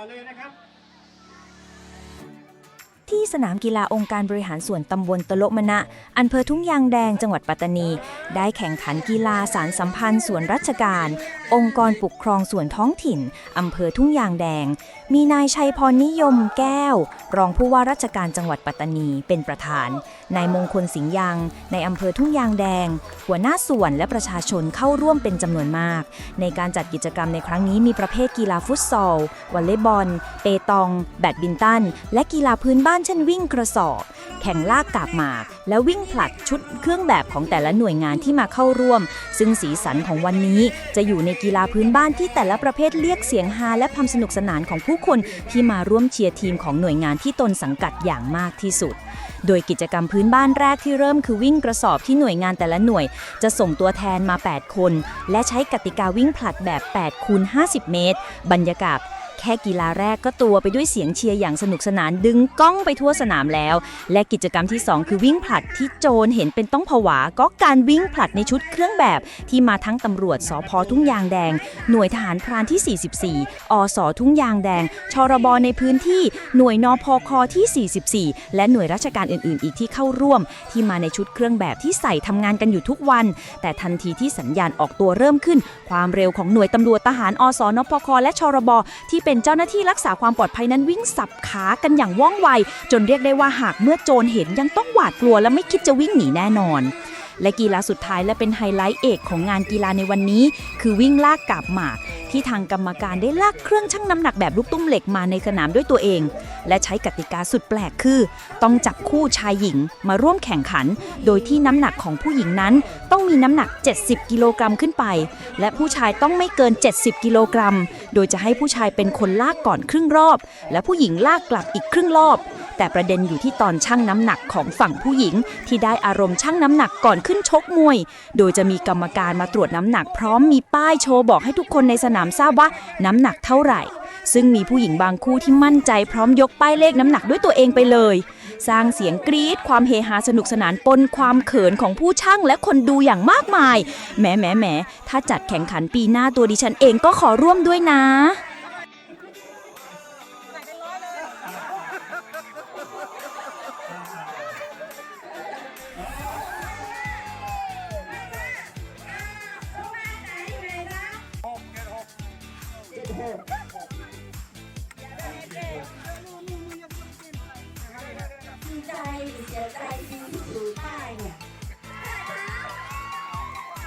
่อเลยนะครับ ที่สนามกีฬาองค์การบริหารส่วนตำบลตะโลมะนะอำเภอทุ่งยางแดงจังหวัดปัตตานี ได้แข่งขันกีฬาสารสัมพันธ์ส่วนราชการ องค์กรปกครองส่วนท้องถิ่นอำเภอทุ่งยางแดง มีนายชัยพรนิยมแก้ว รองผู้ว่าราชการจังหวัดปัตตานีเป็นประธาน นายมงคลสิงห์ยังในอำเภอทุ่งยางแดง หัวหน้าส่วนและประชาชนเข้าร่วมเป็นจำนวนมาก ในการจัดกิจกรรมในครั้งนี้มีประเภทกีฬาฟุตซอลวอลเลย์บอล เปตอง แบดมินตัน และกีฬาพื้นบ้านเช่นวิ่งกระสอบ แข่งลากกาบหมาก และวิ่งผลัดชุดเครื่องแบบของแต่ละหน่วยงานที่มาเข้าร่วม ซึ่งสีสันของวันนี้จะอยู่ในกีฬาพื้นบ้านที่แต่ละประเภทเรียกเสียงฮาและความสนุกสนานของผู้คนที่มาร่วมเชียร์ทีมของหน่วยงานที่ตนสังกัดอย่างมากที่สุด โดยกิจกรรมพื้นบ้านแรกที่เริ่มคือวิ่งกระสอบที่หน่วยงานแต่ละหน่วย จะส่งตัวแทนมา 8 คน และใช้กติกาวิ่งผลัดแบบ8คูณ50 เมตร บรรยากาศ แค่กีฬาแรกก็ตัวไปด้วยเสียงเชียร์อย่างสนุกสนานดึงก้องไปทั่วสนามแล้ว และกิจกรรมที่ 2 คือวิ่งผลัดที่โจรเห็นเป็นต้องผวา ก็การวิ่งผลัดในชุดเครื่องแบบ ที่มาทั้งตำรวจสพทุ่งยางแดง หน่วยทหารพรานที่ 44 อสทุ่งยางแดง ชรบในพื้นที่ หน่วยนพคที่ 44 และหน่วยราชการอื่น ๆ อีกที่เข้าร่วม ที่มาในชุดเครื่องแบบที่ใส่ทำงานกันอยู่ทุกวัน แต่ทันทีที่สัญญาณออกตัวเริ่มขึ้น ความเร็วของหน่วยตำรวจทหารอสนพคและชรบที่เป็นเจ้าหน้าที่รักษาความปลอดภัยนั้นวิ่งสับขากันอย่างว่องไว จนเรียกได้ว่าหากเมื่อโจรเห็นยังต้องหวาดกลัวและไม่คิดจะวิ่งหนีแน่นอน และกีฬาสุดท้ายและเป็นไฮไลท์เอกของงานกีฬาในวันนี้ คือวิ่งลากกาบหมาก ที่ทางกรรมการได้ลากเครื่องชั่งน้ำหนักแบบลูกตุ้มเหล็กมาในสนามด้วยตัวเอง และใช้กติกาสุดแปลกคือ ต้องจับคู่ชายหญิงมาร่วมแข่งขัน โดยที่น้ำหนักของผู้หญิงนั้น ต้องมีน้ำหนัก 70 กิโลกรัมขึ้นไป และผู้ชายต้องไม่เกิน 70 กิโลกรัม โดยจะให้ผู้ชายเป็นคนลากก่อนครึ่งรอบ และผู้หญิงลากกลับอีกครึ่งรอบ แต่ประเด็นอยู่ที่ตอนชั่งน้ำหนักของฝั่งผู้หญิง ที่ได้อารมณ์ชั่งน้ำหนักก่อนขึ้นชกมวย โดยจะมีกรรมการมาตรวจน้ำหนัก พร้อมมีป้ายโชว์บอกให้ทุกคนในสนามทราบว่าน้ำหนักเท่าไหร่ ซึ่งมีผู้หญิงบางคู่ที่มั่นใจพร้อมยกป้ายเลขน้ำหนักด้วยตัวเองไปเลย สร้างเสียงกรี๊ดความเฮฮาสนุกสนานปนความเขินของผู้ช่างและคนดูอย่างมากมายแหมแหมแหมถ้าจัดแข่งขันปีหน้าตัวดิฉันเองก็ขอร่วมด้วยนะ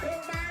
Goodbye.